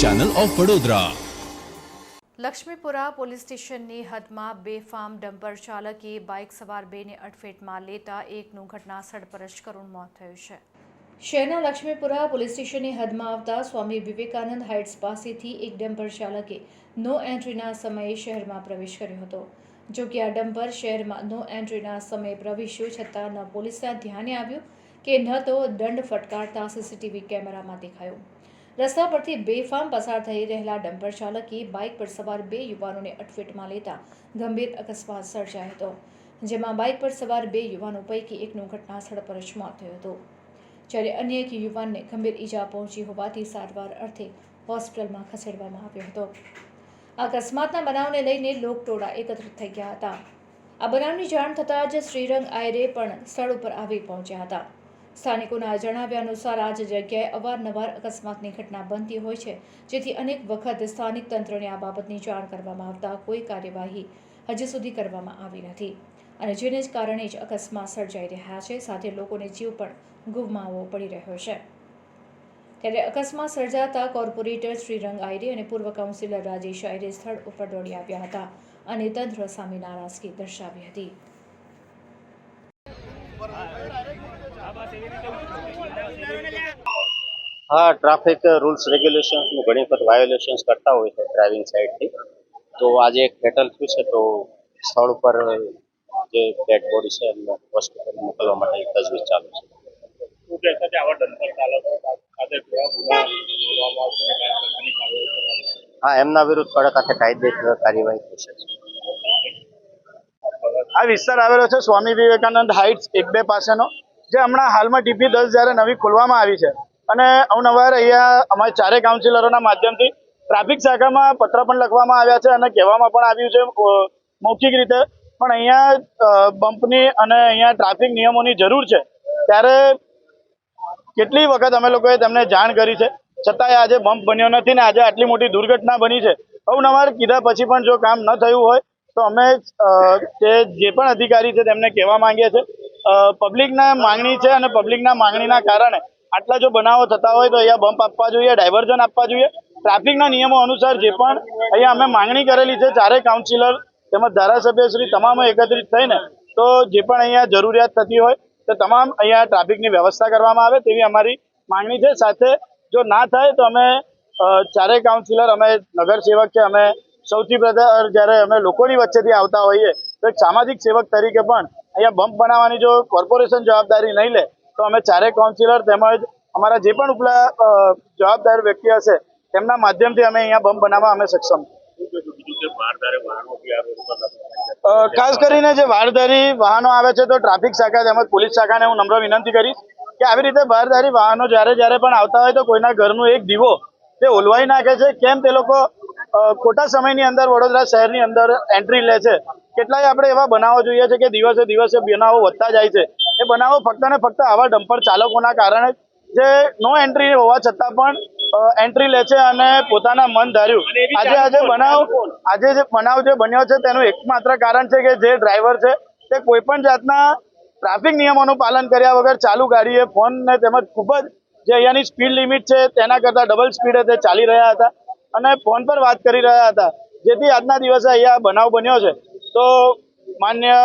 Channel of Vadodara Laxmipura police સ્ટેશનની હદમાં બેફામ ડમ્પર ચાલકે બાઇક સવાર બેને અડફેટમાં લેતા એકનું ઘટનાસ્થળ પર જ કરુણ મોત થયું છે. શહેરના લક્ષ્મીપુરા પોલીસ સ્ટેશનની હદમાં આવતા સ્વામી વિવેકાનંદ હાઇટ્સ પાસેથી એક ડમ્પર ચાલકે નો એન્ટ્રીના સમયે શહેરમાં પ્રવેશ કર્યો હતો. જો કે આ ડમ્પર શહેરમાં નો એન્ટ્રીના સમયે પ્રવેશ્યું છતાં ન પોલીસના ધ્યાને આવ્યું કે ન તો દંડ ફટકારતા સીસીટીવી કેમેરામાં દેખાયું. રસ્તા પરથી બેફામ પસાર થઈ રહેલા ડમ્પર ચાલકે બાઇક પર સવાર બે યુવાનોને અટફેટમાં લેતા ગંભીર અકસ્માત સર્જાયો હતો, જેમાં બાઇક પર સવાર બે યુવાનો પૈકી એકનું ઘટનાસ્થળ પર જ મોત થયું હતું. જ્યારે અન્ય એક યુવાનને ગંભીર ઈજા પહોંચી હોવાથી સારવાર અર્થે હોસ્પિટલમાં ખસેડવામાં આવ્યો હતો. અકસ્માતના બનાવને લઈને લોકટોળા એકત્રિત થઈ ગયા હતા. આ બનાવની જાણ થતાં જ શ્રીરંગ આયરે પણ સ્થળ ઉપર આવી પહોંચ્યા હતા. સ્થાનિકોના જણાવ્યા અનુસાર આ જ જગ્યાએ અવારનવાર અકસ્માતની ઘટના બનતી હોય છે, જેથી અનેક વખત સ્થાનિક તંત્રને આ બાબતની જાણ કરવામાં આવતા કોઈ કાર્યવાહી હજી સુધી કરવામાં આવી નથી. અને જેને જ કારણે જ અકસ્માત સર્જાઈ રહ્યા છે, સાથે લોકોને જીવ પણ ગુમાવવો પડી રહ્યો છે. ત્યારે અકસ્માત સર્જાતા કોર્પોરેટર શ્રીરંગ આયરે અને પૂર્વ કાઉન્સિલર રાજેશ આયરે સ્થળ ઉપર દોડી આવ્યા હતા અને તંત્ર સામે નારાજગી દર્શાવી હતી. હા ટ્રાફિક રૂલ્સ રેગ્યુલેશન્સનું ઘણી વખત વાયોલેશન્સ કરતા હોય છે ડ્રાઇવિંગ સાઇડથી તો આજે એક ફેટલ થયું છે, તો સ્થળ ઉપર જે ડેડ બોડી છે, એમને હોસ્પિટલ મોકલવા માટે તજવીજ ચાલુ છે? હા, એમના વિરુદ્ધ કડક હાથે કાયદેસર કાર્યવાહી થશે આ વિસ્તાર આવેલો છે સ્વામી વિવેકાનંદ હાઇટ્સ એક બે પાસેનો. જે હમણાં હાલમાં ટીપી દસ જ્યારે નવી ખોલવામાં આવી છે અને અવનવાર અહીંયા અમારા ચારે કાઉન્સિલરોના માધ્યમથી ટ્રાફિક શાખામાં પત્ર પણ લખવામાં આવ્યા છે અને કહેવામાં પણ આવ્યું છે મૌખિક રીતે. પણ અહીંયા બમ્પની અને અહીંયા ટ્રાફિક નિયમોની જરૂર છે. ત્યારે કેટલી વખત અમે લોકોએ તેમને જાણ કરી છે? છતાંય આજે બમ્પ બન્યો નથી ને આજે આટલી મોટી દુર્ઘટના બની છે. અવનવાર કીધા પછી પણ જો કામ ન થયું હોય, તો અમે જે પણ અધિકારી છે તેમને કહેવા માંગીએ છીએ પબ્લિકના માંગણી છે અને પબ્લિકના માંગણીના કારણે આટલા જો બનાવો થતા હોય તો અહીંયા બમ્પ આપવા જોઈએ ડાયવર્ઝન આપવા જોઈએ. ટ્રાફિકના નિયમો અનુસાર જે પણ અહીંયા અમે માંગણી કરેલી છે, ચારેય કાઉન્સિલર તેમજ ધારાસભ્યશ્રી તમામ એકત્રિત થઈને, તો જે પણ અહીંયા જરૂરિયાત થતી હોય, તો તમામ અહીંયા ટ્રાફિકની વ્યવસ્થા કરવામાં આવે તેવી અમારી માંગણી છે. સાથે જો ના થાય તો અમે ચારેય કાઉન્સિલર અમે નગરસેવક છે, અમે સૌથી પ્રથમ જ્યારે અમે લોકોની વચ્ચેથી આવતા હોઈએ, તો એક સામાજિક સેવક તરીકે પણ અહીંયા બમ્પ બનાવવાની જો કોર્પોરેશન જવાબદારી નહીં લે, તો અમે ચારેય કાઉન્સિલર તેમજ અમારા જે પણ ઉપલા જવાબદાર વ્યક્તિ હશે, તેમના માધ્યમથી અમે અહીંયા બમ્પ બનાવવા અમે સક્ષમ. ખાસ કરીને જે વારદારી વાહનો આવે છે, તો ટ્રાફિક શાખા તેમજ પોલીસ શાખાને હું નમ્ર વિનંતી કરીશ કે આવી રીતે બારધારી વાહનો જ્યારે જ્યારે પણ આવતા હોય, તો કોઈના ઘરનું એક દીવો તે ઓલવાઈ નાખે છે. કેમ તે લોકો ખોટા સમયની અંદર વડોદરા શહેરની અંદર એન્ટ્રી લે છે. કેટલાય આપણે એવા બનાવો જોઈએ છે કે દિવસે દિવસે બનાવો વધતા જાય છે. એ બનાવો ફક્ત ને ફક્ત આવા ડમ્પર ચાલકોના કારણે જે. નો એન્ટ્રી હોવા છતાં પણ એન્ટ્રી લે છે અને પોતાના મન ધાર્યું. આજે આજે બનાવ આજે જે બનાવ જે બન્યો છે તેનું એકમાત્ર કારણ છે કે જે ડ્રાઈવર છે તે કોઈ પણ જાતના ટ્રાફિક નિયમોનું પાલન કર્યા વગર ચાલુ ગાડીએ ફોન ને તેમજ ખૂબ જ જે અહીંયાની સ્પીડ લિમિટ છે તેના કરતાં ડબલ સ્પીડે તે ચાલી રહ્યા હતા. અને ફોન પર વાત કરી રહ્યા હતા. જેથી આજના દિવસે અહીંયા બનાવ બન્યો છે. તો માન્ય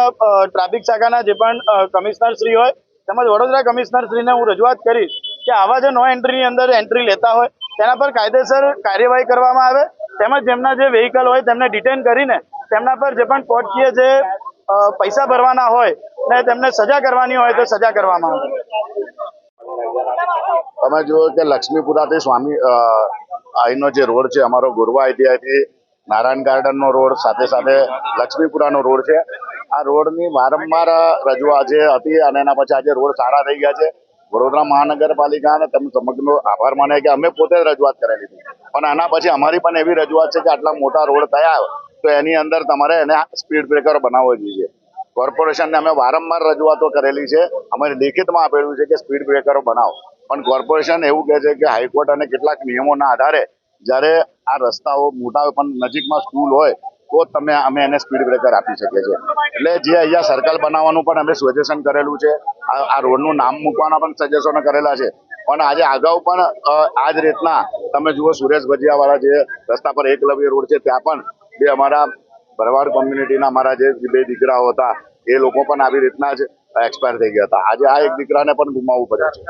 ટ્રાફિક શાખાના જે પણ કમિશનર શ્રી હોય તેમજ વડોદરા કમિશનર શ્રીને હું રજૂઆત કરીશ કે આવા જે નો એન્ટ્રીની અંદર એન્ટ્રી લેતા હોય તેના પર કાયદેસર કાર્યવાહી કરવામાં આવે તેમજ જેમના જે વેહિકલ હોય તેમને ડિટેન કરીને તેમના પર જે પણ કોર્ટકીય જે પૈસા ભરવાના હોય ને તેમને સજા કરવાની હોય તો સજા કરવામાં આવે. તમે જુઓ કે લક્ષ્મીપુરાથી સ્વામી અહીંનો જે રોડ છે, અમારો ગુરવા આઈટીઆઈથી નારાયણ ગાર્ડનનો રોડ, સાથે સાથે લક્ષ્મીપુરાનો રોડ છે. આ રોડની વારંવાર રજૂઆત હતી અને એના પછી આજે રોડ સારા થઈ ગયા છે. વડોદરા મહાનગરપાલિકાને તમે સમગ્રનો આભાર માને કે અમે પોતે રજૂઆત કરેલી હતી. પણ આના પછી અમારી પણ એવી રજૂઆત છે કે આટલા મોટા રોડ થયા તો એની અંદર તમારે એને સ્પીડ બ્રેકર બનાવવો જોઈએ. કોર્પોરેશનને અમે વારંવાર રજૂઆતો કરેલી છે. અમારી લેખિતમાં આપેલું છે કે સ્પીડ બ્રેકરો બનાવો. પણ કોર્પોરેશન એવું કહે છે કે હાઈકોર્ટ અને કેટલાક નિયમોના આધારે જ્યારે આ રસ્તાઓ મોટા પણ નજીકમાં સ્કૂલ હોય, તો તમે અમે એને સ્પીડ બ્રેકર આપી શકીએ છીએ. એટલે જે અહીંયા સર્કલ બનાવવાનું પણ અમે સજેશન કરેલું છે. આ રોડનું નામ મૂકવાના પણ સજેશનો કરેલા છે. પણ આજે અગાઉ પણ આ જ રીતના તમે જુઓ સુરેશ ભજીયાવાળા જે રસ્તા પર એકલવ્ય રોડ છે, ત્યાં પણ જે અમારા ભરવાડ કોમ્યુનિટીના અમારા જે બે દીકરાઓ હતા, એ લોકો પણ આવી રીતના જ એક્સપાયર થઈ ગયા હતા. આજે આ એક દીકરાને પણ ગુમાવવું પડ્યું છે.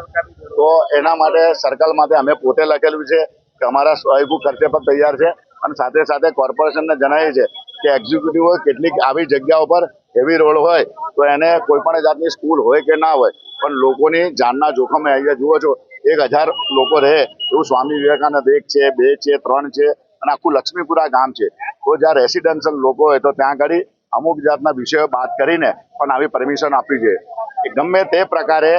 તો એના માટે સર્કલ માટે અમે પોતે લખેલું છે. અમારા સહયોગો ખર્ચે પણ તૈયાર છે અને સાથે સાથે કોર્પોરેશનને જણાવીએ છે કે એક્ઝિક્યુટિવો કેટલીક આવી જગ્યાઓ પર હેવી રોડ હોય, તો એને કોઈ પણ જાતની સ્કૂલ હોય કે ના હોય, પણ લોકોની જાનના જોખમે અહીંયા જુઓ છો, એક હજાર લોકો રહે એવું સ્વામી વિવેકાનંદ એક છે, બે છે, ત્રણ છે અને આખું લક્ષ્મીપુરા ગામ છે. તો જ્યાં રેસિડેન્શિયલ લોકો હોય તો ત્યાં આગળ અમુક જાતના વિષયો બાદ કરીને પણ આવી પરમિશન આપવી જોઈએ. ગમે તે પ્રકારે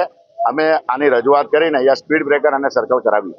અમે આની રજૂઆત કરીને અહીંયા સ્પીડ બ્રેકર અને સર્કલ કરાવી.